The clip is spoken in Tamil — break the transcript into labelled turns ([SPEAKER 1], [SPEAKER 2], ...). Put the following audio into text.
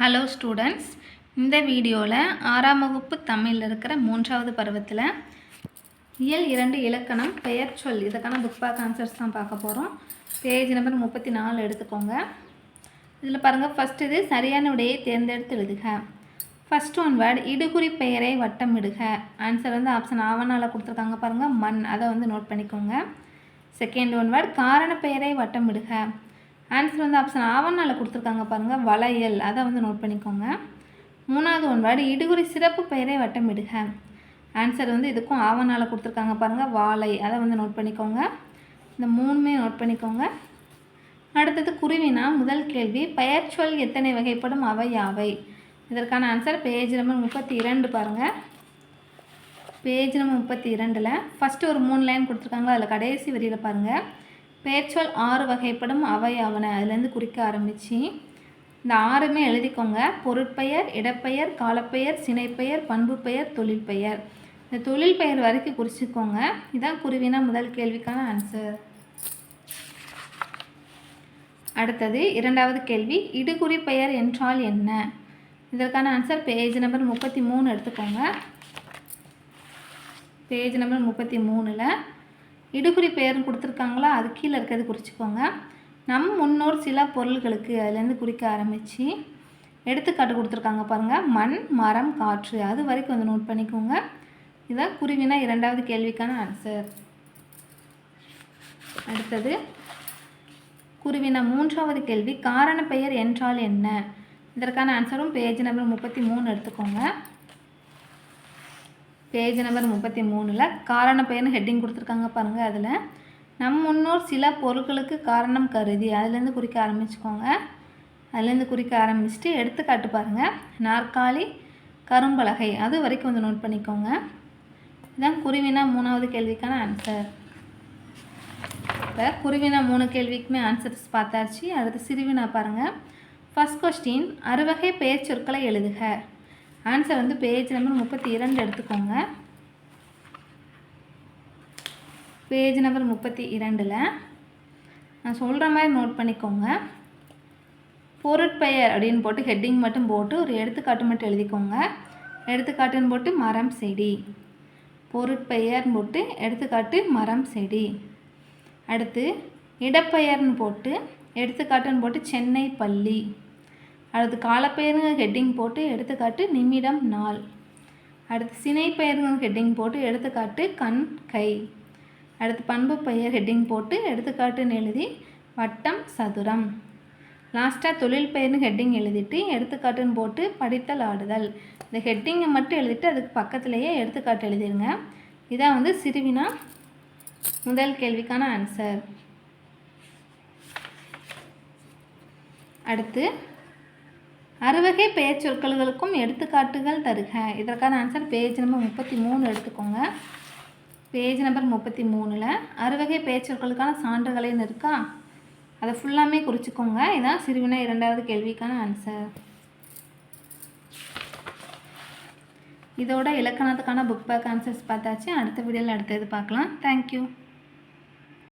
[SPEAKER 1] ஹலோ ஸ்டூடெண்ட்ஸ் இந்த வீடியோவில் ஆறாம் வகுப்பு தமிழில் இருக்கிற மூன்றாவது பருவத்தில் இயல் இரண்டு இலக்கணம் பெயர் சொல் இதுக்கான புக் பேக் ஆன்சர்ஸ் தான் பார்க்க போகிறோம் பேஜ் நம்பர் முப்பத்தி நாலு எடுத்துக்கோங்க. இதில் பாருங்கள் ஃபஸ்ட் இது சரியான விடையை தேர்ந்தெடுத்து எழுதுக. ஃபஸ்ட் ஒன் வேர்டு இடுகுறி பெயரை வட்டமிடுக ஆன்சர் வந்து ஆப்ஷன் ஆவணால் கொடுத்துருக்காங்க பாருங்கள் மண். அதை வந்து நோட் பண்ணிக்கோங்க. செகண்ட் ஒன் வேர்டு காரண பெயரை வட்டமிடுக ஆன்சர் வந்து ஆப்ஷன் ஆவணால் கொடுத்துருக்காங்க பாருங்கள் வளையல். அதை வந்து நோட் பண்ணிக்கோங்க. மூணாவது ஒன்பாடு இடுகுறி சிறப்பு பெயரை வட்டமிடுக. ஆன்சர் வந்து இதுக்கும் ஆவணால் கொடுத்துருக்காங்க பாருங்கள் வாழை. அதை வந்து நோட் பண்ணிக்கோங்க. இந்த மூணுமே நோட் பண்ணிக்கோங்க. அடுத்தது குருவினா முதல் கேள்வி பெயர் சொல் எத்தனை வகைப்படும் அவை யாவை? இதற்கான ஆன்சர் பேஜ் நம்பர் முப்பத்தி இரண்டு பாருங்கள் பேஜ் நம்பர் முப்பத்தி இரண்டில் ஃபஸ்ட்டு ஒரு மூணு லைன் கொடுத்துருக்காங்களா அதில் கடைசி வரியில் பாருங்கள் பெயர்ச்சொல் ஆறு வகைப்படும் அவை அவனை அதுலேருந்து குறிக்க ஆரம்பித்து இந்த ஆறுமே எழுதிக்கோங்க. பொருட்பெயர் இடப்பெயர் காலப்பெயர் சினைப்பெயர் பண்பு பெயர் தொழில் பெயர் இந்த தொழில் பெயர் வரைக்கும் குறிச்சிக்கோங்க. இதான் குருவினா முதல் கேள்விக்கான ஆன்சர் அடுத்தது இரண்டாவது கேள்வி இடுகுறி பெயர் என்றால் என்ன? இதற்கான ஆன்சர் பேஜ் நம்பர் முப்பத்தி மூணு எடுத்துக்கோங்க. பேஜ் நம்பர் முப்பத்தி மூணில் இடுகுறி பெயர்னு கொடுத்துருக்காங்களா? அது கீழே இருக்கிறது குறிச்சிக்கோங்க. நம் முன்னோர் சில பொருள்களுக்கு அதுலேருந்து குறிக்க ஆரம்பித்து எடுத்துக்காட்டு கொடுத்துருக்காங்க பாருங்கள் மண் மரம் காற்று. அது வரைக்கும் வந்து நோட் பண்ணிக்கோங்க. இதான் குருவினா இரண்டாவது கேள்விக்கான ஆன்சர் அடுத்தது குருவினா மூன்றாவது கேள்வி காரண பெயர் என்றால் என்ன? இதற்கான ஆன்சரும் பேஜ் நம்பர் முப்பத்தி மூணு எடுத்துக்கோங்க. பேஜ் நம்பர் முப்பத்தி மூணில் காரண பெயர்னு ஹெட்டிங் கொடுத்துருக்காங்க பாருங்கள் அதில். நம் முன்னோர் சில பொருட்களுக்கு காரணம் கருதி அதுலேருந்து குறிக்க ஆரம்பிச்சுக்கோங்க. அதுலேருந்து குறிக்க ஆரம்பிச்சுட்டு எடுத்துக்காட்டு பாருங்கள் நாற்காலி கரும்பலகை அது வரைக்கும் வந்து நோட் பண்ணிக்கோங்க. இதுதான் குருவினா மூணாவது கேள்விக்கான ஆன்சர் இப்போ குருவினா மூணு கேள்விக்குமே ஆன்சர்ஸ் பார்த்தாச்சு. அடுத்து சிறுவினா பாருங்கள் ஃபஸ்ட் கொஸ்டின் அறுவகை பெயர் சொற்களை எழுதுக. ஆன்சர் வந்து பேஜ் நம்பர் முப்பத்தி இரண்டு எடுத்துக்கோங்க. பேஜ் நம்பர் முப்பத்தி இரண்டில் நான் சொல்கிற மாதிரி நோட் பண்ணிக்கோங்க. பொருட்பெயர் அப்படின்னு போட்டு ஹெட்டிங் மட்டும் போட்டு ஒரு எடுத்துக்காட்டு மட்டும் எழுதிக்கோங்க. எடுத்துக்காட்டுன்னு போட்டு மரம் செடி. பொருட்பெயர்னு போட்டு எடுத்துக்காட்டு மரம் செடி. அடுத்து இடப்பெயர்னு போட்டு எடுத்துக்காட்டுன்னு போட்டு சென்னை பள்ளி. அடுத்து காலப்பெயருங்க ஹெட்டிங் போட்டு எடுத்துக்காட்டு நிமிடம் நாள். அடுத்து சினை பெயருங்க ஹெட்டிங் போட்டு எடுத்துக்காட்டு கண் கை. அடுத்து பண்பு பெயர் ஹெட்டிங் போட்டு எடுத்துக்காட்டுன்னு எழுதி வட்டம் சதுரம். லாஸ்ட்டாக தொழில் பெயர்னு ஹெட்டிங் எழுதிட்டு எடுத்துக்காட்டுன்னு போட்டு படித்தல் ஆடுதல். இந்த ஹெட்டிங்கை மட்டும் எழுதிட்டு அதுக்கு பக்கத்துலேயே எடுத்துக்காட்டு எழுதிருங்க. இதான் வந்து சிறுவினா முதல் கேள்விக்கான ஆன்சர் அடுத்து அறுவகை பெயர் சொற்களுக்கும் எடுத்துக்காட்டுகள் தருக. இதற்கான ஆன்சர் பேஜ் நம்பர் முப்பத்தி மூணு எடுத்துக்கோங்க. பேஜ் நம்பர் முப்பத்தி மூணில் அறுவகை பெயர் சொற்களுக்கான இருக்கா அதை ஃபுல்லாமே குறிச்சிக்கோங்க. இதான் சிறுவினா இரண்டாவது கேள்விக்கான ஆன்சர் இதோட இலக்கணத்துக்கான புக் பேக் ஆன்சர்ஸ் பார்த்தாச்சு. அடுத்த வீடியோவில் அடுத்தது பார்க்கலாம். தேங்க்யூ